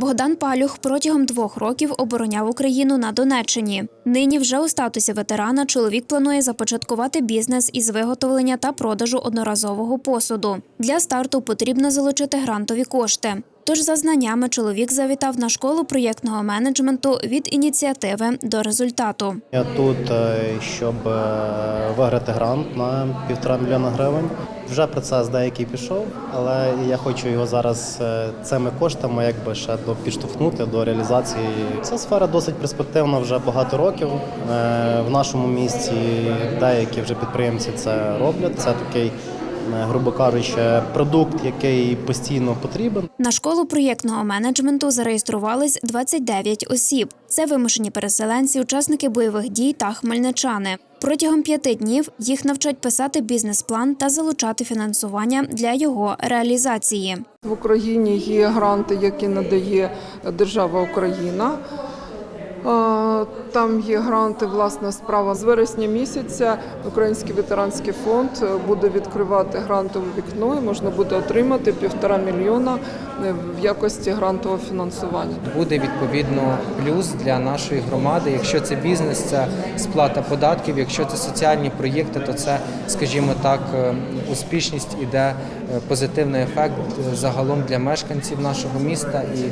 Богдан Палюх протягом двох років обороняв Україну на Донеччині. Нині вже у статусі ветерана чоловік планує започаткувати бізнес із виготовлення та продажу одноразового посуду. Для старту потрібно залучити грантові кошти. Тож, за знаннями, чоловік завітав на школу проєктного менеджменту від ініціативи до результату. Я тут, е, щоб е, виграти грант на півтора мільйона гривень. Вже процес деякий пішов, але я хочу його зараз е, цими коштами якби ще до підштовхнути до реалізації. Ця сфера досить перспективна вже багато років. В нашому місті деякі вже підприємці це роблять. Це такий, грубо кажучи, продукт, який постійно потрібен. На школу проєктного менеджменту зареєструвались 29 осіб. Це вимушені переселенці, учасники бойових дій та хмельничани. Протягом п'яти днів їх навчать писати бізнес-план та залучати фінансування для його реалізації. В Україні є гранти, які надає держава Україна. Е, Там є гранти, власна справа. З вересня місяця Український ветеранський фонд буде відкривати грантове вікно і можна буде отримати півтора мільйона е, в якості грантового фінансування. буде відповідно плюс для нашої громади. Якщо це бізнес, це сплата податків. Якщо це соціальні проєкти, то це, скажімо так, е, успішність іде е, позитивний ефект е, загалом для мешканців нашого міста і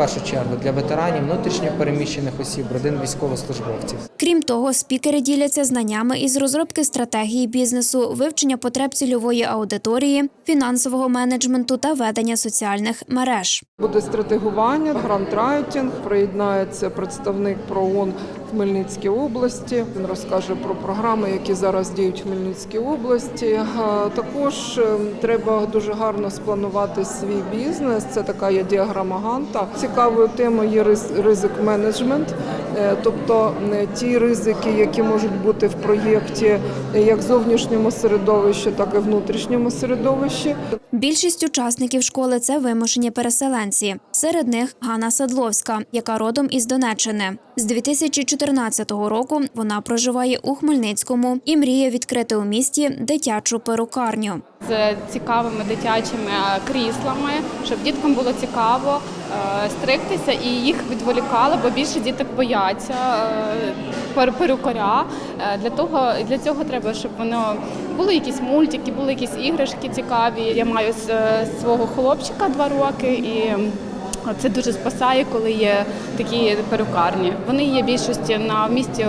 першу чергу для ветеранів, внутрішньо переміщених осіб, родин військовослужбовців. Крім того, спікери діляться знаннями із розробки стратегії бізнесу, вивчення потреб цільової аудиторії, фінансового менеджменту та ведення соціальних мереж. Буде стратегування, грантрайтинг, приєднається представник ПРООН в Хмельницькій області. Він розкаже про програми, які зараз діють в Хмельницькій області. Е, Також е, треба дуже гарно спланувати свій бізнес. Це така є діаграма Ганта. Цікавою темою є ризик менеджмент, тобто е, ті ризики, які можуть бути в проєкті е, як зовнішньому середовищі, так і внутрішньому середовищі. Більшість учасників школи це вимушені переселенці. Серед них Ганна Садловська, яка родом із Донеччини. З 2014 року вона проживає у Хмельницькому і мріє відкрити у місті дитячу перукарню. з цікавими дитячими е, кріслами, щоб діткам було цікаво е, стригтися і їх відволікали, бо більше діток бояться е, перукаря. Е, Для того для цього треба, щоб воно були якісь мультики, були якісь іграшки цікаві. Я маю з е, свого хлопчика два роки і. Це дуже спасає, коли є такі перукарні. Вони є більшості на в місті е,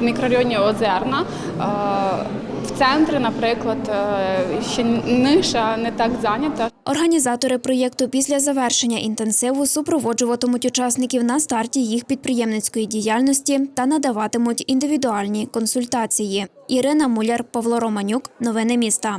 в мікрорайоні Озерна. Е, В центрі, наприклад, е, ще ниша не так зайнята. Організатори проєкту після завершення інтенсиву супроводжуватимуть учасників на старті їх підприємницької діяльності та надаватимуть індивідуальні консультації. Ірина Муляр, Павло Романюк. Новини міста.